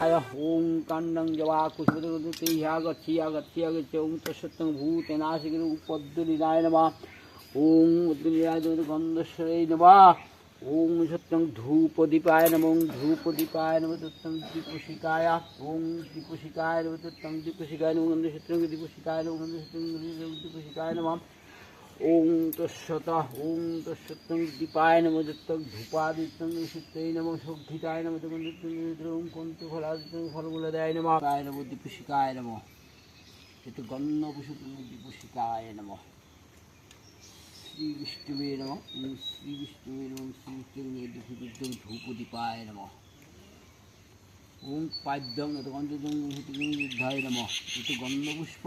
ওং কাণ্ডং জবা কুশবতে হ্যাগচ্ছি আগচ্ছি আগচ্ছি ওং তসত্যং ভূতে নাসিকের উপদ্দলিনায় নমা ওং উদ্দলিনায় গন্ধস্বরে নমা ওং সত্যং ধূপদীপায় নম ওং ধূপদীপায় নম তত্তং দীপশিকায় ওং দীপশিকায় নম তত্তং দীপশিকায় নম গন্ধ সত্যং দীপশিকায় নম গন্ধ সত্যং দীপশিকায় নম ওং তস্যত ওং তস্যত্তং দীপায় নম দত্তং ধূপাদিত্যং নম শোদ্ধিতায় নম ওং কন্তু ফলাদিত্যং ফলমূলদায় নম কায় নম দীপশিকায় নম এত গণ্য পুষুতং দীপশিকায় নম শ্রী নম শ্রী নম শ্রী বিষ্ণুবে ধূপদীপায় নম ওং পাদ্যং এত গন্ধং যুদ্ধায় নম গন্ধপুষ্প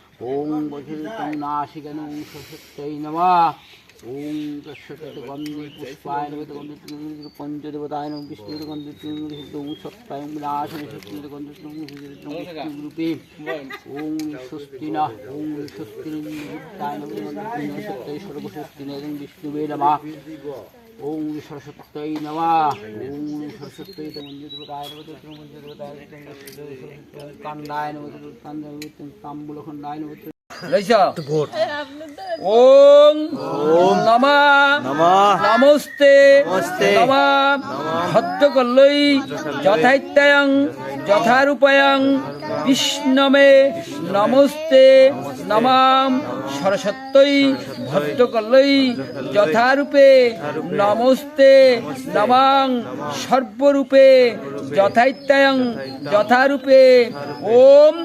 ওং নাসিকেন ওং সশক্তৈ নমা। ওং তস্যত গন্ধি পুষ্পায় পঞ্চদেবতায় নম। বিষ্ণুর গন্ধ ওং সত্তায় বিনাশন শক্তির ওং স্বস্তি না ওং স্বস্তি নম। সত্যই সর্বস্বস্তি বিষ্ণুবে নমা। ওং সরস্বত্যই নমা ওং সরস্বত্যই মঞ্জুদেবতায় মঞ্জুদেবতায় কান্দায় নম নম লইছ নমা নমস্তে নমা ভদ্রকল্লৈ যথাইত্যায়ং যথারূপায়ং বিষ্ণমে নমস্তে নমাম সরস্বত্যই ভদ্রকল্লৈ যথারূপে নমস্তে নমাং সর্বরূপে যথাইত্যায়ং যথারূপে ওম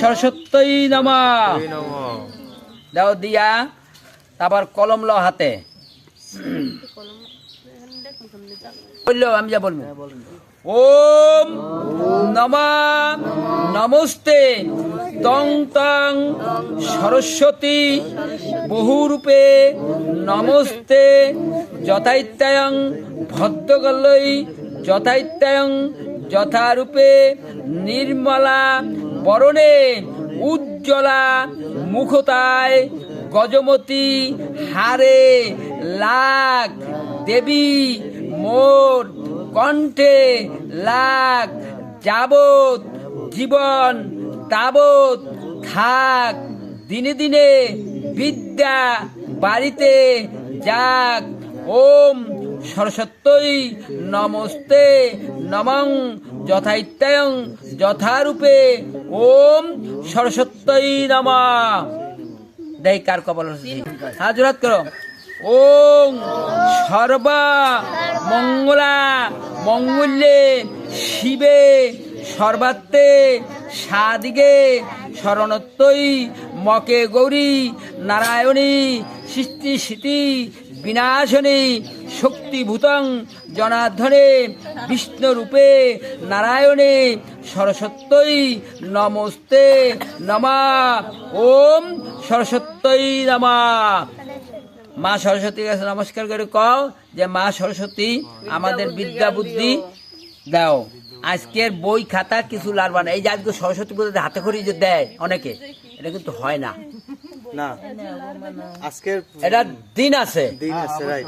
সরস্বত্যই নমা দাও দিয়া, তারপর কলম লো হাতে। বলল আমি যা বলব। ওম নমা নমস্তে তং তং সরস্বতী বহুরূপে নমস্তে যথাইত্যায়ং ভদ্রগল্লৈ যথাইত্যায়ং যথারূপে নির্মলা বরণে উজ্জ্বলা মুখতায় গজমতী হারে লাখ দেবী, মোর কণ্ঠে লাগ যাবত জীবন তাবত থাক। দিনে দিনে বিদ্যা বাড়িতে যাক। ওম সরস্বত্যই নমস্তে, নমং যথাইত্যায়ং যথারূপে, ওম সরস্বত্যই নমা। দেখ কার কপাল হাজরাত করো। ওং সর্বা মঙ্গলা মঙ্গলে শিবে সর্বাত্মে সাদিগে শরণত্বই মকে গৌরী নারায়ণী সৃষ্টি স্মৃতি বিনাশনী শক্তিভূতং জনার্ধনে বিষ্ণুরূপে নারায়ণে সরস্বত্যই নমস্তে নমা। ওম সরস্বত্যই নমা। মা সরস্বতীর কাছে নমস্কার করে কও যে মা সরস্বতী আমাদের বিদ্যা বুদ্ধি দাও। আজকের বই খাতা কিছু লাগবে না এই যে আজকে সরস্বতী পুজোতে হাতে খড়ি যে দেয় অনেকে এটা কিন্তু হয় না। না। আজকের এটা দিন আছে। দিন আছে রাইট